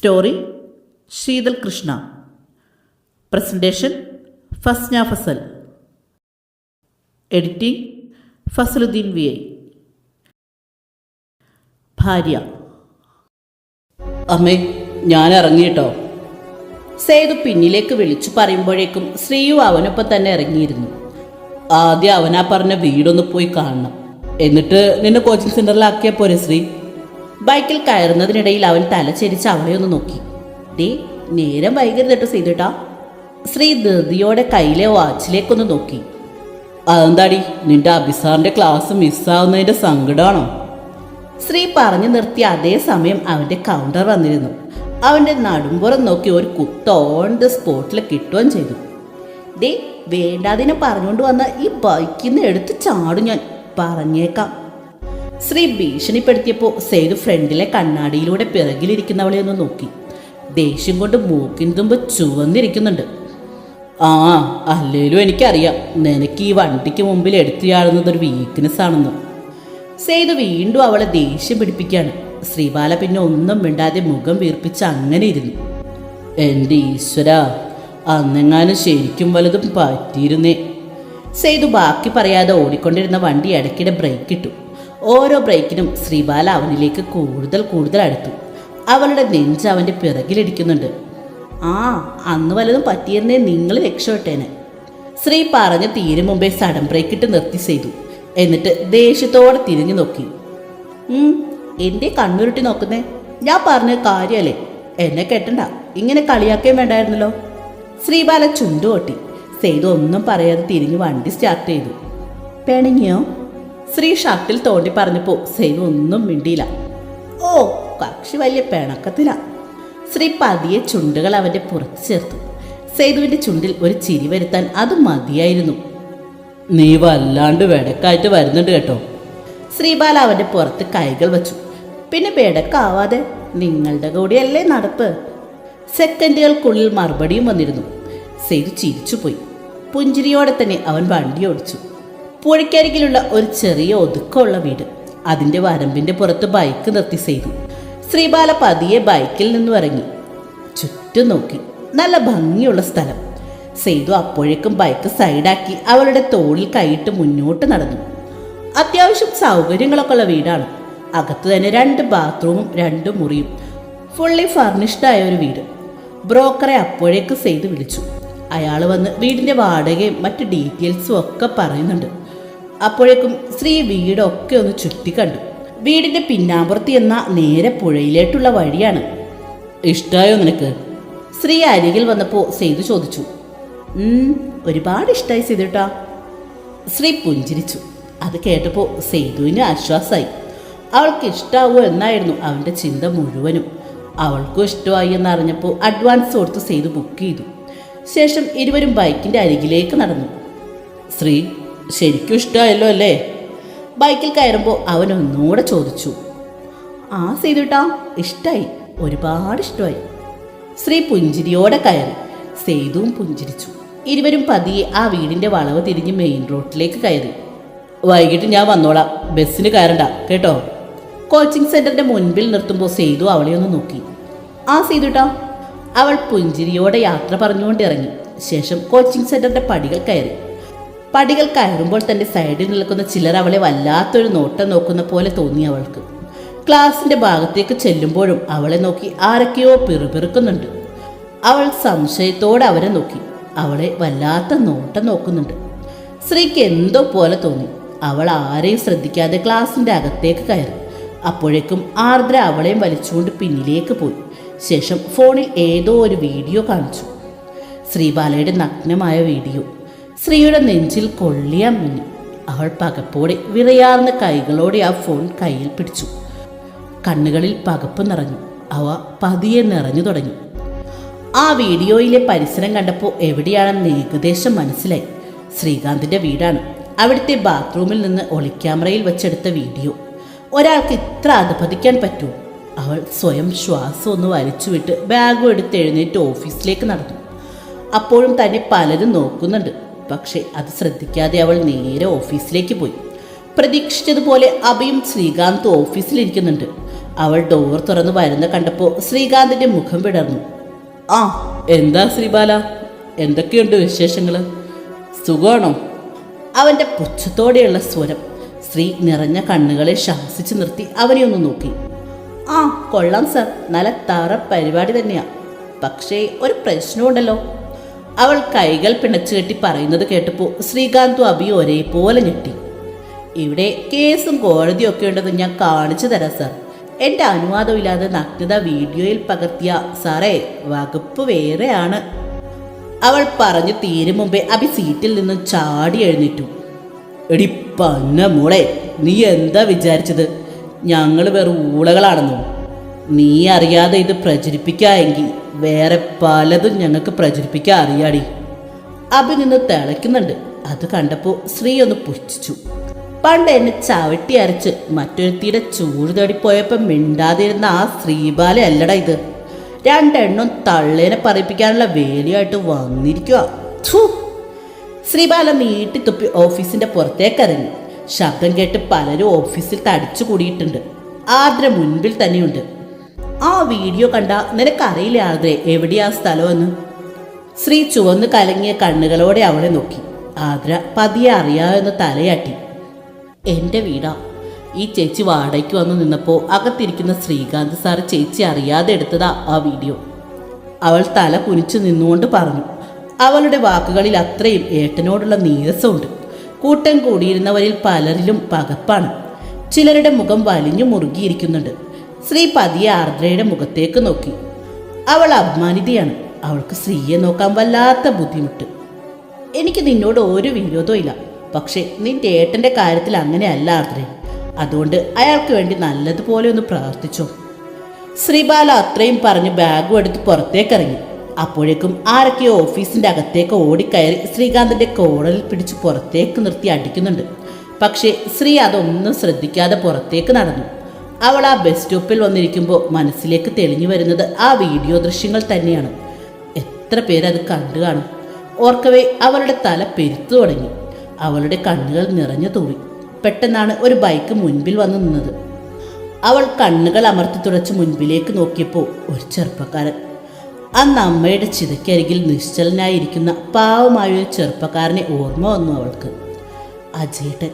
Story Sheethal Krishna. Presentation Fasna Fasal. Editing Fasaluddeen V I. ഭാര്യ. അമ്മേ ഞാൻ ഇറങ്ങിയിട്ടോ സേതു പിന്നിലേക്ക് വിളിച്ചു പറയുമ്പോഴേക്കും ശ്രീയു അവനൊപ്പം തന്നെ ഇറങ്ങിയിരുന്നു. ആദ്യം അവനാ പറഞ്ഞ വീടൊന്ന് പോയി കാണണം. എന്നിട്ട് നിന്നെ കോച്ചിങ് സെന്ററിലാക്കിയാൽ പോരെ ശ്രീ? ബൈക്കിൽ കയറുന്നതിനിടയിൽ അവൻ തല ചെരിച്ച് അവളെ ഒന്ന് നോക്കി. ദേ നേരം വൈകരുത് സേതുട്ടാ. ശ്രീ ധൃതിയോടെ കയ്യിലെ വാച്ചിലേക്കൊന്ന് നോക്കി. അതെന്താടി? നിന്റെ അഭിസാറിന്റെ ക്ലാസ് മിസ്സാവുന്നതിന്റെ സങ്കടമാണോ ശ്രീ പറഞ്ഞു നിർത്തിയ അതേ സമയം അവന്റെ കൗണ്ടർ വന്നിരുന്നു. അവന്റെ നടുമ്പുറം നോക്കി ഒരു കുത്ത ഓൺ ദ സ്പോട്ടിൽ കിട്ടുകയും ചെയ്തു. ദേ വേണ്ടാതിനെ പറഞ്ഞുകൊണ്ട് വന്ന ഈ ബൈക്കിൽ നിന്ന് എടുത്ത് ചാടും ഞാൻ. പറഞ്ഞേക്കാം. ശ്രീ ഭീഷണിപ്പെടുത്തിയപ്പോൾ സേതു ഫ്രണ്ടിലെ കണ്ണാടിയിലൂടെ പിറകിലിരിക്കുന്നവളെ ഒന്ന് നോക്കി. ദേഷ്യം കൊണ്ട് മൂക്കിൻ തുമ്പ് ചുവന്നിരിക്കുന്നുണ്ട്. ആ അല്ലേലും എനിക്കറിയാം. നിനക്ക് ഈ വണ്ടിക്ക് മുമ്പിൽ എടുത്തു ചാടുന്നത് ഒരു വീക്ക്നെസ് ആണെന്ന്. സേതു വീണ്ടും അവളെ ദേഷ്യം പിടിപ്പിക്കുകയാണ്. ശ്രീബാല പിന്നെ ഒന്നും മിണ്ടാതെ മുഖം വീർപ്പിച്ച് അങ്ങനെ ഇരുന്നു. എന്റെ ഈശ്വര അന്നെങ്ങാനും ശരിക്കും വലുതും പറ്റിയിരുന്നേ. സേതു ബാക്കി പറയാതെ ഓടിക്കൊണ്ടിരുന്ന വണ്ടി ഇടയ്ക്കിടെ ബ്രേക്ക് ഇട്ടു ഓരോ ബ്രേക്കിനും ശ്രീബാല അവനിലേക്ക് കൂടുതൽ കൂടുതൽ അടുത്തു. അവളുടെ നെഞ്ച് അവന്റെ പിറകിലിടിക്കുന്നുണ്ട് ആ അന്ന് വല്ലതും പറ്റിയെന്നേ നിങ്ങൾ രക്ഷപ്പെട്ടേനെ. ശ്രീ പറഞ്ഞ് തീരെ മുമ്പേ സഡൻ ബ്രേക്ക് ഇട്ട് നിർത്തി ചെയ്തു. എന്നിട്ട് ദേഷ്യത്തോടെ തിരിഞ്ഞു നോക്കി. എന്റെ കണ്ണുരുട്ടി നോക്കുന്നേ? ഞാൻ പറഞ്ഞ കാര്യല്ലേ? എന്നെ കെട്ടണ്ട. ഇങ്ങനെ കളിയാക്കേം വേണ്ടായിരുന്നല്ലോ. ശ്രീബാല ചുണ്ടു കൊട്ടി സേതു ഒന്നും പറയാതെ തിരിഞ്ഞ് വണ്ടി സ്റ്റാർട്ട് ചെയ്തു. പെണങ്ങിയോ ശ്രീ ഷർട്ടിൽ തോണ്ടി പറഞ്ഞപ്പോൾ സേതു ഒന്നും മിണ്ടിയില്ല. ഓ കക്ഷി വലിയ പിണക്കത്തില. ശ്രീ പതിയെ ചുണ്ടുകൾ അവന്റെ പുറത്ത് ചേർത്തു. സേതുവിന്റെ ചുണ്ടിൽ ഒരു ചിരി വരുത്താൻ അത് മതിയായിരുന്നു. നീ വല്ലാണ്ട് വെടക്കായിട്ട് വരുന്നുണ്ട് കേട്ടോ. ശ്രീബാല അവന്റെ പുറത്ത് കൈകൾ വച്ചു. പിന്നെ വെടക്കാവാതെ നിങ്ങളുടെ കൂടിയല്ലേ നടപ്പ്? സെക്കൻഡുകൾക്കുള്ളിൽ മറുപടിയും വന്നിരുന്നു. സേതു ചിരിച്ചുപോയി. പുഞ്ചിരിയോടെ തന്നെ അവൻ വണ്ടി ഓടിച്ചു. പുഴയ്ക്കരികിലുള്ള ഒരു ചെറിയ ഒതുക്കമുള്ള വീട്. അതിന്റെ വരമ്പിന്റെ പുറത്ത് ബൈക്ക് നിർത്തി ചെയ്തു. ശ്രീബാല പതിയെ ബൈക്കിൽ നിന്നും ഇറങ്ങി. ചുറ്റും നോക്കി. നല്ല ഭംഗിയുള്ള സ്ഥലം. സെയ്തു അപ്പോഴേക്കും ബൈക്ക് സൈഡാക്കി അവളുടെ തോളിൽ കൈയിട്ട് മുന്നോട്ട് നടന്നു. അത്യാവശ്യം സൗകര്യങ്ങളൊക്കെ ഉള്ള വീടാണ്. അകത്ത് തന്നെ രണ്ട് ബാത്റൂമും രണ്ട് മുറിയും. ഫുള്ളി ഫർണിഷ്ഡ് ആയ ഒരു വീട്. ബ്രോക്കറെ അപ്പോഴേക്ക് സെയ്ത് വിളിച്ചു. അയാൾ വന്ന് വീടിന്റെ വാടകയും മറ്റ് ഡീറ്റെയിൽസും ഒക്കെ പറയുന്നുണ്ട്. അപ്പോഴേക്കും സ്ത്രീ വീടൊക്കെ ഒന്ന് ചുറ്റി കണ്ടു. വീടിന്റെ പിന്നാമ്പുറത്ത് എന്ന നേരെ പുഴയിലേട്ടുള്ള വഴിയാണ്. ഇഷ്ടായോ നിനക്ക്? സ്ത്രീ അരികിൽ വന്നപ്പോൾ സെയ്തു ചോദിച്ചു. "ഉം, ഒരുപാട് ഇഷ്ടമായി സെയ്തുട്ടാ സ്ത്രീ പുഞ്ചിരിച്ചു. അത് കേട്ടപ്പോൾ സെയ്തുവിന് ആശ്വാസമായി അവൾക്ക് ഇഷ്ടാവോ എന്നായിരുന്നു അവന്റെ ചിന്ത മുഴുവനും. അവൾക്കും ഇഷ്ടമായി എന്നറിഞ്ഞപ്പോൾ അഡ്വാൻസ് കൊടുത്ത് സെയ്തു ബുക്ക് ചെയ്തു. ശേഷം ഇരുവരും ബൈക്കിന്റെ അരികിലേക്ക് നടന്നു. ശ്രീ ശരിക്കും ഇഷ്ടമായല്ലോ അല്ലേ? ബൈക്കിൽ കയറുമ്പോൾ അവൻ ഒന്നുകൂടെ ചോദിച്ചു. ആ സേതുട്ടാ ഇഷ്ടമായി ഒരുപാട് ഇഷ്ടമായി ശ്രീ പുഞ്ചിരിയോടെ കയറി. സേതുവും പുഞ്ചിരിച്ചു. ഇരുവരും പതിയെ ആ വീടിന്റെ വളവ് തിരിഞ്ഞ് മെയിൻ റോഡിലേക്ക് കയറി. വൈകിട്ട് ഞാൻ വന്നോളാം. ബസ്സിന് കയറണ്ട കേട്ടോ? കോച്ചിങ് സെന്ററിന്റെ മുൻപിൽ നിർത്തുമ്പോൾ സേതു അവളെ ഒന്ന് നോക്കി. ആ സേതുട്ടാ. അവൾ പുഞ്ചിരിയോടെ യാത്ര പറഞ്ഞുകൊണ്ട് ഇറങ്ങി ശേഷം കോച്ചിങ് സെന്ററിന്റെ പടികൾ കയറി. പടികൾ കയറുമ്പോൾ തന്റെ സൈഡിൽ നിൽക്കുന്ന ചിലർ അവളെ വല്ലാത്തൊരു നോട്ടം നോക്കുന്ന പോലെ തോന്നി അവൾക്ക്. ക്ലാസിന്റെ ഭാഗത്തേക്ക് ചെല്ലുമ്പോഴും അവളെ നോക്കി ആരൊക്കെയോ പിറുപിറുക്കുന്നുണ്ട്. അവൾ സംശയത്തോടെ അവരെ നോക്കി. അവളെ വല്ലാത്ത നോട്ടം നോക്കുന്നുണ്ട്. സ്ത്രീക്ക് എന്തോ പോലെ തോന്നി. അവൾ ആരെയും ശ്രദ്ധിക്കാതെ ക്ലാസിന്റെ അകത്തേക്ക് കയറി. അപ്പോഴേക്കും ആർദ്ര അവളെയും വലിച്ചുകൊണ്ട് പിന്നിലേക്ക് പോയി. ശേഷം ഫോണിൽ ഏതോ ഒരു വീഡിയോ കാണിച്ചു. ശ്രീബാലയുടെ നഗ്നമായ വീഡിയോ. ശ്രീയുടെ നെഞ്ചിൽ കൊള്ളിയാൻ മിന്നി അവൾ പകപ്പോടെ വിറയാർന്ന കൈകളോടെ ആ ഫോൺ കയ്യിൽ പിടിച്ചു. കണ്ണുകളിൽ പകപ്പ് നിറഞ്ഞു. അവ പതിയെ നിറഞ്ഞു തുടങ്ങി. ആ വീഡിയോയിലെ പരിസരം കണ്ടപ്പോൾ എവിടെയാണെന്ന് ഏകദേശം മനസ്സിലായി. ശ്രീകാന്തിന്റെ വീടാണ്. അവിടുത്തെ ബാത്റൂമിൽ നിന്ന് ഒളിക്യാമറയിൽ വെച്ചെടുത്ത വീഡിയോ. ഒരാൾക്ക് ഇത്ര അധപതിക്കാൻ പറ്റുമോ അവൾ സ്വയം ശ്വാസം ഒന്ന് വലിച്ചുവിട്ട് ബാഗും എടുത്ത് എഴുന്നേറ്റ് ഓഫീസിലേക്ക് നടന്നു. അപ്പോഴും തന്നെ പലരും നോക്കുന്നുണ്ട്. പക്ഷെ അത് ശ്രദ്ധിക്കാതെ അവൾ നേരെ ഓഫീസിലേക്ക് പോയി. പ്രതീക്ഷിച്ചതുപോലെ അഭയും ശ്രീകാന്ത് ഓഫീസിലിരിക്കുന്നുണ്ട്. അവൾ ഡോർ തുറന്ന് വരുന്ന കണ്ടപ്പോൾ ശ്രീകാന്തിന്റെ മുഖം വിടർന്നു ആ എന്താ ശ്രീബാല? എന്തൊക്കെയുണ്ട് വിശേഷങ്ങൾ? സുഖമാണോ? അവന്റെ പുച്ഛത്തോടെയുള്ള സ്വരം സ്ത്രീ നിറഞ്ഞ കണ്ണുകളെ ശാസിച്ചു നിർത്തി അവനെ ഒന്ന് നോക്കി. ആ കൊള്ളാം സർ. നല്ല താറ പരിപാടി തന്നെയാ. പക്ഷേ ഒരു പ്രശ്നമുണ്ടല്ലോ. അവൾ കൈകൾ പിണച്ചു കെട്ടി പറയുന്നത് കേട്ടപ്പോൾ ശ്രീകാന്തും അബിയും ഒരേപോലെ ഞെട്ടി. ഇവിടെ കേസും കോടതിയും ഒക്കെ ഉണ്ടെന്ന് ഞാൻ കാണിച്ചു തരാം സാർ. എന്റെ അനുവാദമില്ലാതെ നഗ്നത വീഡിയോയിൽ പകർത്തിയ സാറേ വകുപ്പ് വേറെയാണ്. അവൾ പറഞ്ഞു തീരും മുമ്പേ അബി സീറ്റിൽ നിന്ന് ചാടി എഴുന്നേറ്റു. എടി പന്ന മോളെ നീ എന്താ വിചാരിച്ചത്? ഞങ്ങൾ വെറും ഊളകളാണെന്നോ? നീ അറിയാതെ ഇത് പ്രചരിപ്പിക്കാമെങ്കിൽ വേറെ പലതും ഞങ്ങൾക്ക് പ്രചരിപ്പിക്കാൻ അറിയാടി. അഭി നിന്ന് തിളയ്ക്കുന്നുണ്ട്. അത് കണ്ടപ്പോൾ ശ്രീ ഒന്ന് പുച്ഛിച്ചു. പണ്ട് എന്നെ ചവിട്ടി അരച്ച് മറ്റൊരുത്തിയുടെ ചൂട് തേടിപ്പോയപ്പോൾ മിണ്ടാതിരുന്ന ആ ശ്രീബാല അല്ലട ഇത്. രണ്ടെണ്ണം തള്ളേനെ പറയിപ്പിക്കാനുള്ള വേലിയായിട്ട് വന്നിരിക്കുക ശ്രീബാല നീട്ടിത്തുപ്പി ഓഫീസിന്റെ പുറത്തേക്ക് ഇറങ്ങി ശബ്ദം കേട്ട് പലരും ഓഫീസിൽ തടിച്ചു കൂടിയിട്ടുണ്ട് ആർദ്ര മുൻപിൽ തന്നെയുണ്ട്. ആ വീഡിയോ കണ്ട നിനക്കറിയില്ല ആദ്രെ എവിടെയാ സ്ഥലമെന്ന്? ശ്രീ ചുവന്ന് കലങ്ങിയ കണ്ണുകളോടെ അവളെ നോക്കി. ആദ്ര പതിയെ അറിയാമെന്ന് തലയാട്ടി. എന്റെ വീടാ. ഈ ചേച്ചി വാടകയ്ക്ക് വന്നു നിന്നപ്പോൾ അകത്തിരിക്കുന്ന ശ്രീകാന്ത് സാർ ചേച്ചി അറിയാതെ എടുത്തതാ ആ വീഡിയോ. അവൾ തല കുനിച്ചു നിന്നുകൊണ്ട് പറഞ്ഞു അവളുടെ വാക്കുകളിൽ അത്രയും ഏട്ടനോടുള്ള നീരസമുണ്ട്. കൂട്ടം കൂടിയിരുന്നവരിൽ പലരിലും പകപ്പാണ്. ചിലരുടെ മുഖം വലിഞ്ഞു മുറുകിയിരിക്കുന്നുണ്ട്. ശ്രീ പതിയെ ആർദ്രയുടെ മുഖത്തേക്ക് നോക്കി. അവൾ അപമാനിതയാണ് അവൾക്ക് സ്ത്രീയെ നോക്കാൻ വല്ലാത്ത ബുദ്ധിമുട്ട്. എനിക്ക് നിന്നോട് ഒരു വിരോധവും ഇല്ല. പക്ഷേ നിന്റെ ഏട്ടന്റെ കാര്യത്തിൽ അങ്ങനെയല്ല ആർദ്രേ. അതുകൊണ്ട് അയാൾക്ക് വേണ്ടി നല്ലതുപോലെ ഒന്ന് പ്രാർത്ഥിച്ചോ ശ്രീബാല അത്രയും പറഞ്ഞ് ബാഗും എടുത്ത് പുറത്തേക്കിറങ്ങി. അപ്പോഴേക്കും ആരൊക്കെയോ ഓഫീസിന്റെ അകത്തേക്ക് ഓടിക്കയറി ശ്രീകാന്തിന്റെ കോടലിൽ പിടിച്ച് പുറത്തേക്ക് നിർത്തി അടിക്കുന്നുണ്ട്. പക്ഷേ ശ്രീ അതൊന്നും ശ്രദ്ധിക്കാതെ പുറത്തേക്ക് നടന്നു. അവൾ ആ ബസ് സ്റ്റോപ്പിൽ വന്നിരിക്കുമ്പോൾ മനസ്സിലേക്ക് തെളിഞ്ഞു വരുന്നത് ആ വീഡിയോ ദൃശ്യങ്ങൾ തന്നെയാണ്. എത്ര പേരത് കണ്ടു കാണും. ഓർക്കവേ അവളുടെ തല പെരുത്തു തുടങ്ങി. അവളുടെ കണ്ണുകൾ നിറഞ്ഞു തൂവി. പെട്ടെന്നാണ് ഒരു ബൈക്ക് മുൻപിൽ വന്നു നിന്നത്. അവൾ കണ്ണുകൾ അമർത്തി തുടച്ച് മുൻപിലേക്ക് നോക്കിയപ്പോൾ ഒരു ചെറുപ്പക്കാരൻ. അന്ന് അമ്മയുടെ ചിതയ്ക്കരികിൽ നിശ്ചലനായിരിക്കുന്ന പാവമായ ഒരു ചെറുപ്പക്കാരനെ ഓർമ്മ വന്നു അവൾക്ക്. അജേട്ടൻ.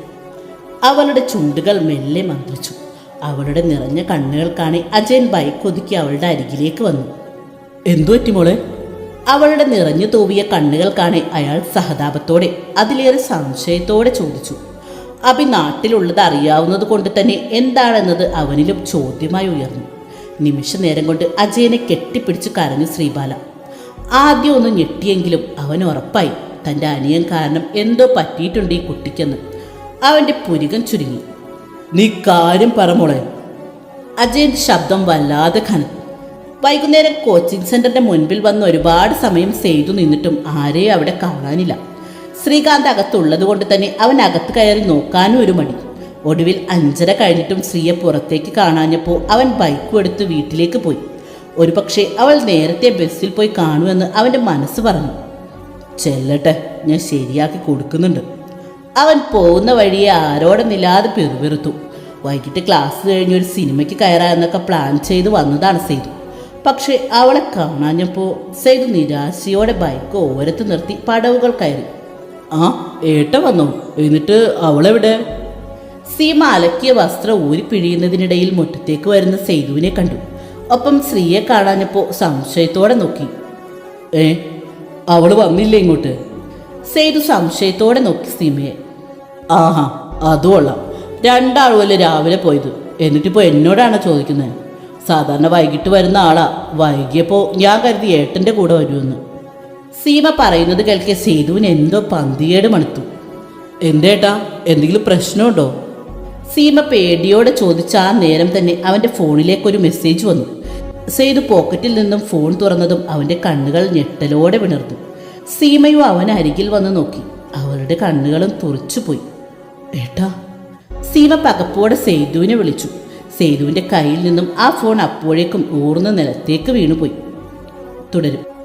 അവളുടെ ചുണ്ടുകൾ മെല്ലെ മന്ത്രിച്ചു. അവളുടെ നിറഞ്ഞ കണ്ണുകൾ കാണി അജയൻ ബൈക്ക് ഒതുക്കി അവളുടെ അരികിലേക്ക് വന്നു. എന്തു പറ്റി മോളെ? അവളുടെ നിറഞ്ഞു തൂവിയ കണ്ണുകൾ കാണി അയാൾ സഹതാപത്തോടെ അതിലേറെ സംശയത്തോടെ ചോദിച്ചു. അഭി നാട്ടിലുള്ളത് അറിയാവുന്നത് കൊണ്ട് തന്നെ എന്താണെന്നത് അവനിലും ചോദ്യമായി ഉയർന്നു. നിമിഷ നേരം കൊണ്ട് അജയനെ കെട്ടിപ്പിടിച്ച് കരഞ്ഞു ശ്രീബാല. ആദ്യം ഒന്ന് ഞെട്ടിയെങ്കിലും അവൻ ഉറപ്പായി. തന്റെ അനിയൻ കാരണം എന്തോ പറ്റിയിട്ടുണ്ട് ഈ കുട്ടിക്കെന്ന്. അവന്റെ പുരികം ചുരുങ്ങി. നീ കാര്യം പറമോളെ അജയന്റെ ശബ്ദം വല്ലാതെ ഖനം വൈകുന്നേരം കോച്ചിങ് സെന്ററിന്റെ മുൻപിൽ വന്ന് ഒരുപാട് സമയം ചെയ്തു നിന്നിട്ടും ആരെയും അവിടെ കാണാനില്ല. ശ്രീകാന്ത് അകത്തുള്ളത് കൊണ്ട് തന്നെ അവൻ അകത്ത് കയറി നോക്കാനും ഒരു മടി. ഒടുവിൽ അഞ്ചര കഴിഞ്ഞിട്ടും ശ്രീയെ പുറത്തേക്ക് കാണാഞ്ഞപ്പോൾ അവൻ ബൈക്കും എടുത്ത് വീട്ടിലേക്ക് പോയി. ഒരുപക്ഷെ അവൾ നേരത്തെ ബസ്സിൽ പോയി കാണുമെന്ന് അവന്റെ മനസ്സ് പറഞ്ഞു. ചെല്ലട്ടെ ഞാൻ ശരിയാക്കി കൊടുക്കുന്നുണ്ട്. അവൻ പോകുന്ന വഴിയെ ആരോടെ നില്ലാതെ പെറുപെറുത്തു. വൈകിട്ട് ക്ലാസ് കഴിഞ്ഞ് ഒരു സിനിമയ്ക്ക് കയറാമെന്നൊക്കെ പ്ലാൻ ചെയ്ത് വന്നതാണ് സെയ്തു പക്ഷേ അവളെ കാണാഞ്ഞപ്പോൾ സെയ്തു നിരാശയോടെ ബൈക്ക് ഓരത്ത് നിർത്തി പടവുകൾ കയറി. ആ ഏട്ട വന്നു? എന്നിട്ട് അവളെവിടെ? സീമ അലക്കിയ വസ്ത്രം ഊരി പിഴിയുന്നതിനിടയിൽ മുറ്റത്തേക്ക് വരുന്ന സെയ്തുവിനെ കണ്ടു. ഒപ്പം സ്ത്രീയെ കാണാഞ്ഞപ്പോൾ സംശയത്തോടെ നോക്കി. ഏ അവൾ വന്നില്ലേ ഇങ്ങോട്ട്? സെയ്തു സംശയത്തോടെ നോക്കി സീമയെ ആഹാ അതും കൊള്ളാം രണ്ടാളുമല്ലേ രാവിലെ പോയത്. എന്നിട്ടിപ്പോൾ എന്നോടാണ് ചോദിക്കുന്നത്. സാധാരണ വൈകിട്ട് വരുന്ന ആളാ. വൈകിയപ്പോൾ ഞാൻ കരുതി ഏട്ടന്റെ കൂടെ വരുമെന്ന്. സീമ പറയുന്നത് കേൾക്കിയ സേതുവിന് എന്തോ പന്തിയേട് മണത്തു. എന്തേട്ടാ എന്തെങ്കിലും പ്രശ്നമുണ്ടോ? സീമ പേടിയോടെ ചോദിച്ച ആ നേരം തന്നെ അവന്റെ ഫോണിലേക്ക് ഒരു മെസ്സേജ് വന്നു. സേതു പോക്കറ്റിൽ നിന്നും ഫോൺ തുറന്നതും അവന്റെ കണ്ണുകൾ ഞെട്ടലോടെ വിണർന്നു. സീമയും അവൻ അരികിൽ വന്ന് നോക്കി. അവരുടെ കണ്ണുകളും തുറച്ചുപോയി. ഏട്ടാ സീമ പകപ്പോടെ സേതുവിനെ വിളിച്ചു. സേതുവിന്റെ കയ്യിൽ നിന്നും ആ ഫോൺ അപ്പോഴേക്കും ഊർന്ന നിലത്തേക്ക് വീണുപോയി. തുടരും.